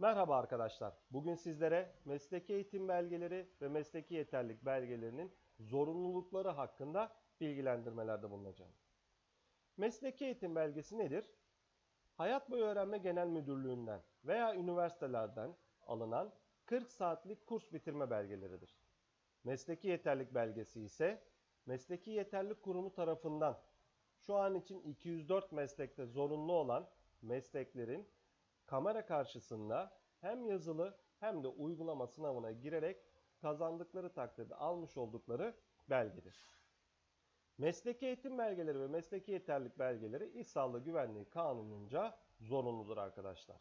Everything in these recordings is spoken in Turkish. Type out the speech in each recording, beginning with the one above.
Merhaba arkadaşlar. Bugün sizlere mesleki eğitim belgeleri ve mesleki yeterlilik belgelerinin zorunlulukları hakkında bilgilendirmelerde bulunacağım. Mesleki eğitim belgesi nedir? Hayat Boyu Öğrenme Genel Müdürlüğü'nden veya üniversitelerden alınan 40 saatlik kurs bitirme belgeleridir. Mesleki yeterlilik belgesi ise Mesleki Yeterlilik Kurumu tarafından şu an için 204 meslekte zorunlu olan mesleklerin kamera karşısında hem yazılı hem de uygulama sınavına girerek kazandıkları takdirde almış oldukları belgedir. Mesleki eğitim belgeleri ve mesleki yeterlilik belgeleri İş Sağlığı Güvenliği Kanunu'nca zorunludur arkadaşlar.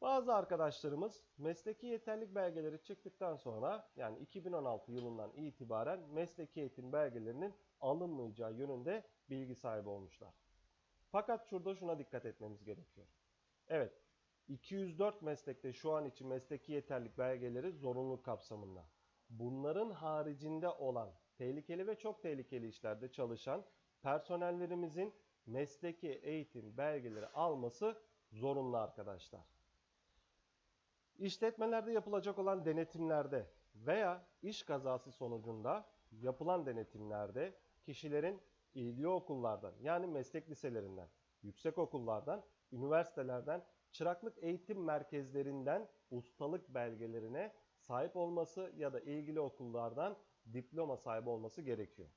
Bazı arkadaşlarımız mesleki yeterlilik belgeleri çıktıktan sonra yani 2016 yılından itibaren mesleki eğitim belgelerinin alınmayacağı yönünde bilgi sahibi olmuşlar. Fakat şurada şuna dikkat etmemiz gerekiyor. Evet, 204 meslekte şu an için mesleki yeterlilik belgeleri zorunluluk kapsamında. Bunların haricinde olan tehlikeli ve çok tehlikeli işlerde çalışan personellerimizin mesleki eğitim belgeleri alması zorunlu arkadaşlar. İşletmelerde yapılacak olan denetimlerde veya iş kazası sonucunda yapılan denetimlerde kişilerin ilgili okullardan yani meslek liselerinden, yüksek okullardan, üniversitelerden, çıraklık eğitim merkezlerinden ustalık belgelerine sahip olması ya da ilgili okullardan diploma sahibi olması gerekiyor.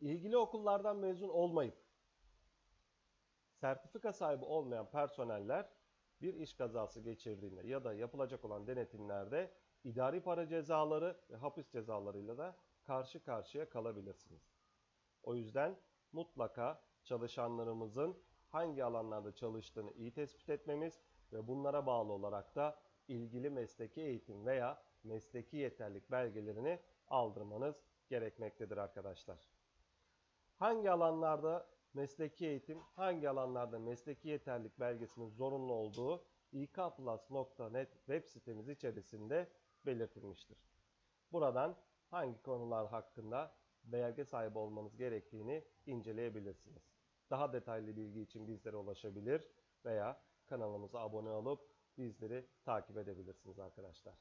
İlgili okullardan mezun olmayıp sertifika sahibi olmayan personeller bir iş kazası geçirdiğinde ya da yapılacak olan denetimlerde idari para cezaları ve hapis cezalarıyla da karşı karşıya kalabilirsiniz. O yüzden mutlaka çalışanlarımızın hangi alanlarda çalıştığını iyi tespit etmemiz ve bunlara bağlı olarak da ilgili mesleki eğitim veya mesleki yeterlik belgelerini aldırmanız gerekmektedir arkadaşlar. Hangi alanlarda mesleki eğitim, hangi alanlarda mesleki yeterlik belgesinin zorunlu olduğu ikplus.net web sitemiz içerisinde belirtilmiştir. Buradan hangi konular hakkında belge sahibi olmanız gerektiğini inceleyebilirsiniz. Daha detaylı bilgi için bizlere ulaşabilir veya kanalımıza abone olup bizleri takip edebilirsiniz arkadaşlar.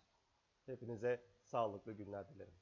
Hepinize sağlıklı günler dilerim.